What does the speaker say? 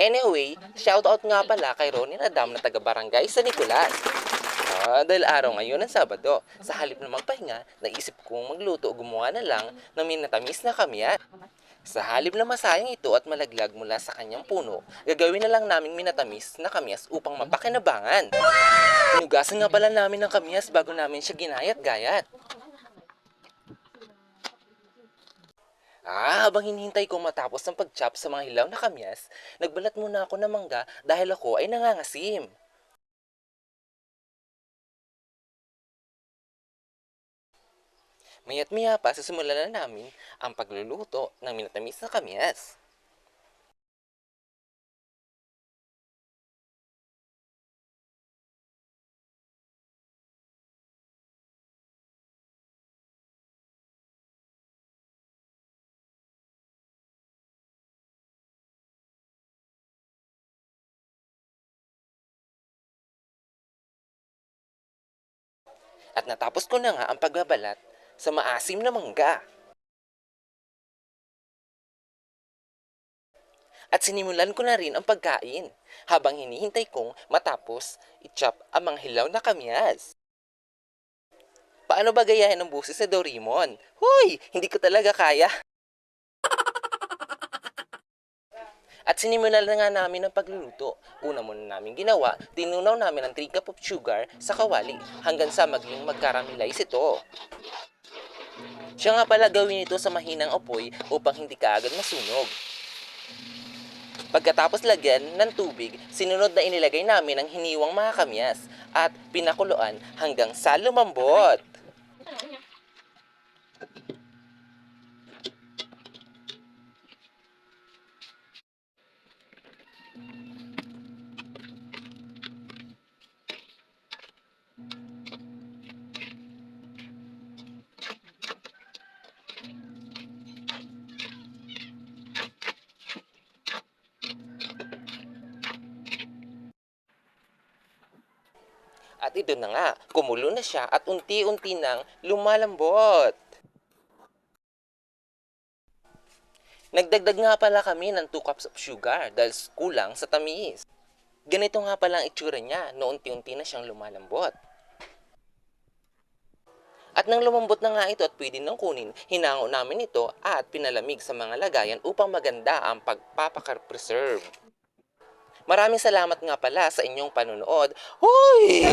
Anyway, shoutout nga pala kay Ronnie Radam na taga-barangay sa Nicolas. Ah, dahil araw ngayon ng Sabado, sa halip na magpahinga, naisip kong magluto o gumawa na lang ng minatamis na kamyat. Sa halip na masayang ito at malaglag mula sa kanyang puno, gagawin na lang naming minatamis na kamyas upang mapakinabangan. Inugasan nga pala namin ng kamyas bago namin siya ginayat-gayat. Ah, habang hinihintay kong matapos ang pag-chop sa mga hilaw na kamyas, nagbalat muna ako ng mangga dahil ako ay nangangasim. Mayat maya pa sisimulan na namin ang pagluluto ng minatamis na kamyas. At natapos ko na nga ang pagbabalat sa maasim na mangga. At sinimulan ko na rin ang pagkain habang hinihintay kong matapos i-chop ang mga hilaw na kamyas. Paano ba gayahin ang busis sa Doraemon? Hoy! Hindi ko talaga kaya. At sinimulan na nga namin ang pagluluto. Una muna namin ginawa, tinunaw namin ang 3 cup of sugar sa kawali hanggang sa maging magkaramelize ito. Siya nga pala gawin ito sa mahinang apoy upang hindi kaagad masunog. Pagkatapos lagyan ng tubig, sinunod na inilagay namin ang hiniwang mga kamyas at pinakuluan hanggang sa lumambot. At ito na nga, kumulo na siya at unti-unti nang lumalambot. Nagdagdag nga pala kami ng 2 cups of sugar dahil kulang sa tamis. Ganito nga pala ang itsura niya no unti-unti na siyang lumalambot. At nang lumambot na nga ito at pwede nang kunin, hinango namin ito at pinalamig sa mga lagayan upang maganda ang pagpapakar-preserve. Maraming salamat nga pala sa inyong panonood. Hoy!